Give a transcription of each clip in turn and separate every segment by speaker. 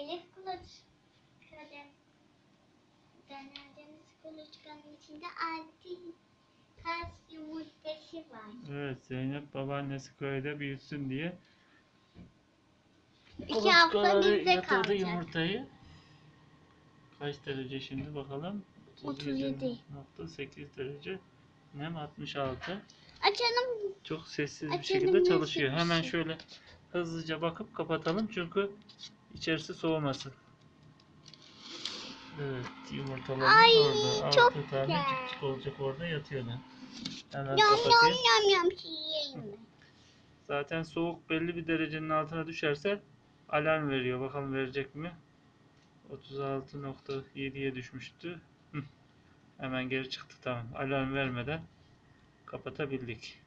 Speaker 1: Elif kuluçkanın denediğimiz kuluçkanın içinde altı kas yumurtası var.
Speaker 2: Evet Zeynep babaannesi köyde büyütsün diye
Speaker 1: İki hafta
Speaker 2: kuluçkaları
Speaker 1: bizde
Speaker 2: yatırdı
Speaker 1: kalacak.
Speaker 2: yumurtayı. Kaç derece şimdi bakalım?
Speaker 1: 37.
Speaker 2: 37.8 derece. Nem 66.
Speaker 1: Açalım.
Speaker 2: Çok sessiz bir
Speaker 1: Açalım,
Speaker 2: şekilde çalışıyor.
Speaker 1: bir
Speaker 2: Hemen
Speaker 1: şey?
Speaker 2: şöyle hızlıca bakıp kapatalım çünkü içerisi soğumasın. Evet yumurtalarımız
Speaker 1: Ay,
Speaker 2: orada.
Speaker 1: çok
Speaker 2: Altı tane
Speaker 1: güzel.
Speaker 2: cık olacak orada yatıyorlar. Hemen
Speaker 1: Yam yam
Speaker 2: kapatayım.
Speaker 1: yam yam yiyeyim mi?
Speaker 2: Zaten soğuk belli bir derecenin altına düşerse alarm veriyor. Bakalım verecek mi? 36.7'ye düşmüştü. Hemen geri çıktı tamam. Alarm vermeden kapatabildik.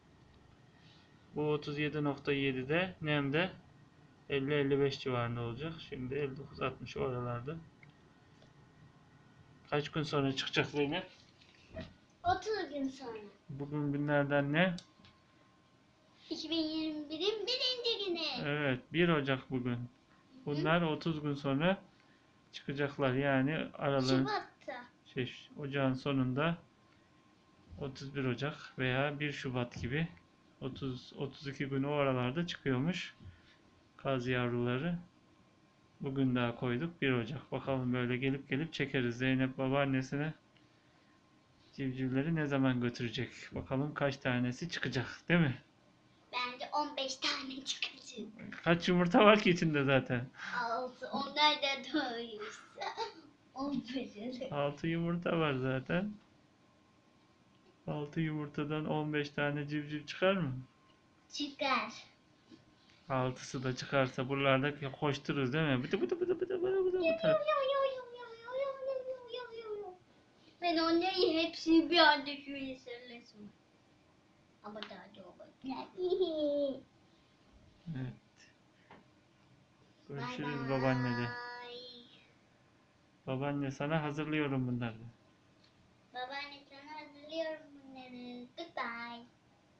Speaker 2: Bu 37.7'de nemde 50-55 civarında olacak. Şimdi 59-60 oralarda. Kaç gün sonra çıkacak Zeynep?
Speaker 1: 30 gün sonra.
Speaker 2: Bugün günlerden ne?
Speaker 1: 2021'in birinci günü.
Speaker 2: Evet 1 Ocak bugün. Bunlar 30 gün sonra çıkacaklar. Yani aralığın
Speaker 1: Şubat'ta.
Speaker 2: şey, ocağın sonunda 31 Ocak veya 1 Şubat gibi 30 32 gün o aralarda çıkıyormuş. Kaz yavruları. Bugün daha koyduk 1 Ocak. Bakalım böyle gelip gelip çekeriz. Zeynep babaannesine civcivleri ne zaman götürecek? Bakalım kaç tanesi çıkacak, değil mi?
Speaker 1: Bence 15 tane çıkacak.
Speaker 2: Kaç yumurta var ki içinde zaten?
Speaker 1: 6. Onlar da doğuyorsa. 15.
Speaker 2: 6 yumurta var zaten. 6 yumurtadan 15 tane civciv çıkar mı?
Speaker 1: Çıkar.
Speaker 2: Saltısı da çıkarsa buralarda koştururuz değil mi? Bıdı bıdı bıdı bıdı bıdı bıdı bıdı.
Speaker 1: Ben onları hepsini bir anda şöyle sarılasın. Ama daha çok.
Speaker 2: Evet. Görüşürüz babaanne de. Babaanne sana hazırlıyorum bunları.